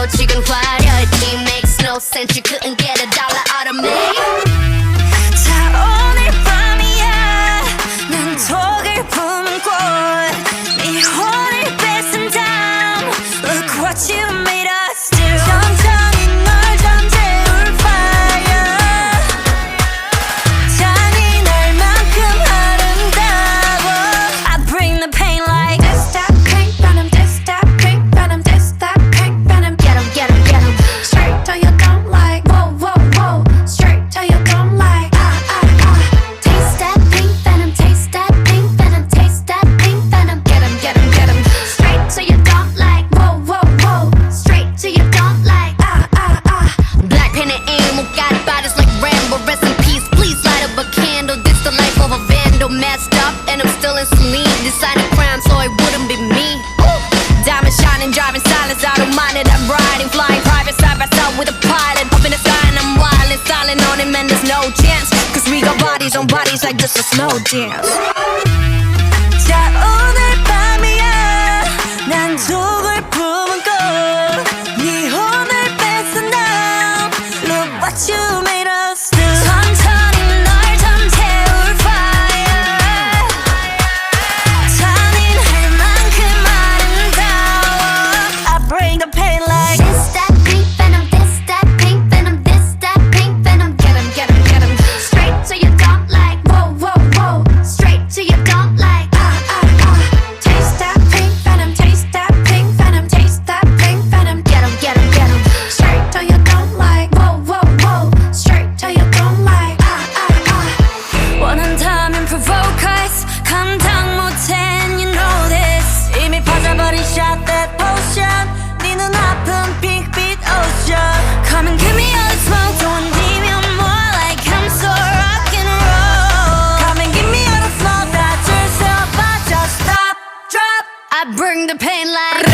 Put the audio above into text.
out, you can fly. Your team makes no sense, you couldn't still in Celine. Decided crime so it wouldn't be me. Diamond shining, driving silence. I don't mind it. I'm riding, flying private side by side with a pilot. Up in the sky and I'm wild and styling on him, and there's no chance. Cause we got bodies on bodies like this is no dance. I bring the pain like.